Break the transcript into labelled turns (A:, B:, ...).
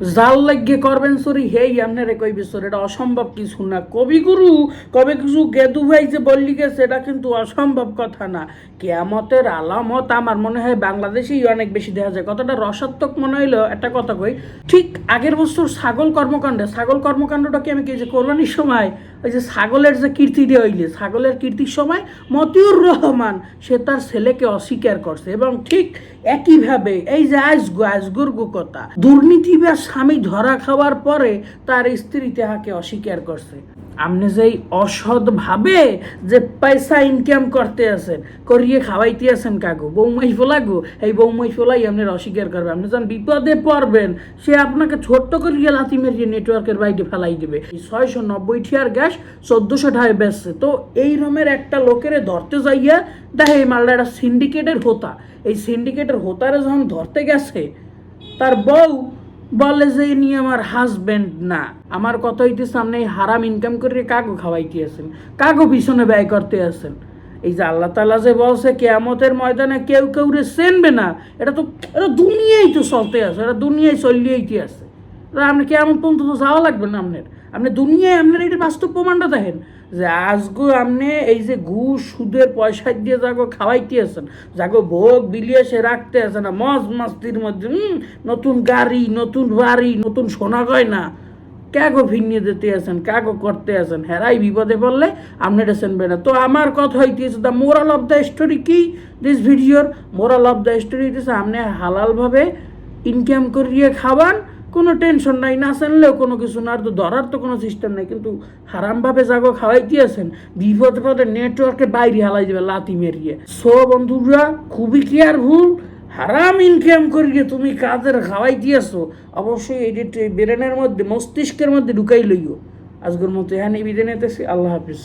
A: জাল লাগিয়ে করবেন সরি হেই, আপনারে কই বিশ্বর এটা অসম্ভব কিছু না। কবিগুরু কবে কিছু গেদু ভাই যে বললি গেছে এটা কিন্তু অসম্ভব কথা না। কেয়ামতের আলামত আমার মনে হয় বাংলাদেশেই অনেক বেশি দেখা যায়। কতটা রসাত্মক মনে হইল, একটা কথা কই। ঠিক আগের বছর ছাগল কর্মকাণ্ডে, ছাগল কর্মকাণ্ডটা কি আমি কি যে কোরবানির সময়, ওই যে ছাগলের যে কীর্তি দিয়ে হইলে, ছাগলের কীর্তির সময় মতিউর রহমান, সে তার ছেলেকে অস্বীকার করছে। এবং ঠিক একইভাবে, এই যে আজগু আজগুর কথা দুর্নীতি বা স্বামী ধরা খাওয়ার পরে তার স্ত্রী তাহাকে অস্বীকার করছে। আপনি যেই অসৎ ভাবে যে পয়সা ইনকাম করতে আছেন, করিয়ে খাওয়াইতে আছেন কাগু বৌমাই ফোলাগু এই বৌমাই ফোলাই আপনার অস্বীকার করবে। আপনি যখন বিপদে পড়বেন, সে আপনাকে ছোট্ট করিয়ে লাথি মেরিয়ে নেটওয়ার্কের বাইরে ফেলাই দেবে। ছয়শো নব্বই ঠিয়ার গ্যাস চোদ্দোশো ঢাই বেচছে। তো এই রমের একটা লোকেরে ধরতে যাইয়া দেখে এই মালটা একটা সিন্ডিকেটের হোতা। এই সিন্ডিকেটের হোতারে যখন ধরতে গেছে, তার বউ বলে যে ইনি আমার হাজবেন্ড না। আমার কথা হইতে সামনে হারাম ইনকাম করে কাকু খাওয়াইতে আছেন, কাকু পিছনে ব্যয় করতে আছেন। এই যে আল্লাহ তালা যে বলছে, কেয়ামতের ময়দানে কেউ কেউ রে চেনবে না, এটা তো, এটা দুনিয়াই তো চলতে আছে, এটা দুনিয়ায় চলিয়েইতে আছে। আপনি কেয়ামত পর্যন্ত তো যাওয়া লাগবে না আপনার। আপনি দুনিয়ায় আপনার এটা বাস্তব প্রমাণটা দেখেন যে আজগো আপনি এই যে ঘুষ, সুদের পয়সা দিয়ে যাগো খাওয়াইতে আছেন, যাগো ভোগ বিলিয়ে সে রাখতে আছে না মজ মাস্তির মধ্যে নতুন গাড়ি, নতুন বাড়ি নতুন সোনা গয়না, কাগো ভিনিয়ে দিতে আছেন, কাগো করতে আছেন, হেরাই বিপদে পড়লে আপনি এটা চেনবে না। তো আমার কথা হইতেছে the moral of the story কি? দিস ভিডিওর মোরাল অফ দ্য স্টোরি হইতেছে, আপনি হালালভাবে ইনকাম করিয়ে খাবান কোনো টেনশন নাই, না জানলেও কোনো কিছু না, আর তো ধরার তো কোনো সিস্টেম নাই, কিন্তু হারামভাবে যাগো খাওয়াই দিয়েছেন বিপদ পদে নেটওয়ার্কে বাইরে হালাই দেবে লাতি মেরিয়ে। সো বন্ধুরা, খুবই কেয়ারফুল হারাম ইনকাম করিয়ে তুমি কাজের খাওয়াই দিয়েছ অবশ্যই এই ব্রেনের মধ্যে, মস্তিষ্কের মধ্যে ঢুকাই লইও। আজকের মতো এখানে বিদায় নিতেছি, আল্লাহ হাফিজ।